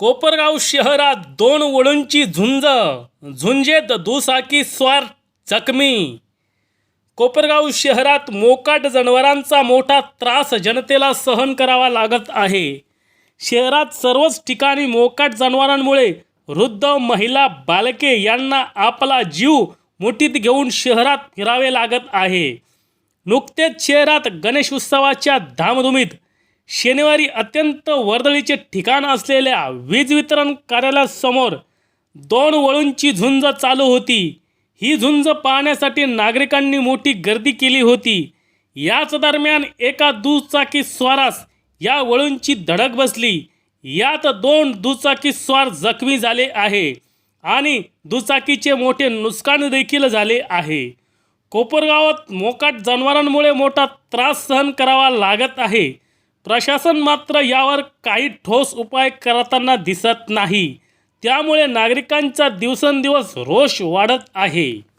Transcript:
कोपरगाव शहरात दोन वळूंची झुंज झुंजेत दुसाकी स्वार जखमी. कोपरगाव शहरात मोकाट जनावरांचा मोठा त्रास जनतेला सहन करावा लागत आहे. शहरात सर्वच ठिकाणी मोकाट जनावरांमुळे वृद्ध महिला बालके यांना आपला जीव मुठीत घेऊन शहरात फिरावे लागत आहे. नुकतेच शहरात गणेश उत्सवाच्या धामधुमीत शनिवारी अत्यंत वर्दळीचे ठिकाण असलेल्या वीज वितरण कार्यालयासमोर दोन वळूंची झुंज चालू होती. ही झुंज पाहण्यासाठी नागरिकांनी मोठी गर्दी केली होती. याच दरम्यान एका दुचाकी स्वारास या वळूंची धडक बसली. यात दोन दुचाकी स्वार जखमी झाले आहे आणि दुचाकीचे मोठे नुकसान देखील झाले आहे. कोपरगावात मोकाट जनावरांमुळे मोठा त्रास सहन करावा लागत आहे. प्रशासन मात्र यावर काही ठोस उपाय करताना दिसत नाही. त्यामुळे नागरिकांचा दिवसेंदिवस रोष वाढत आहे.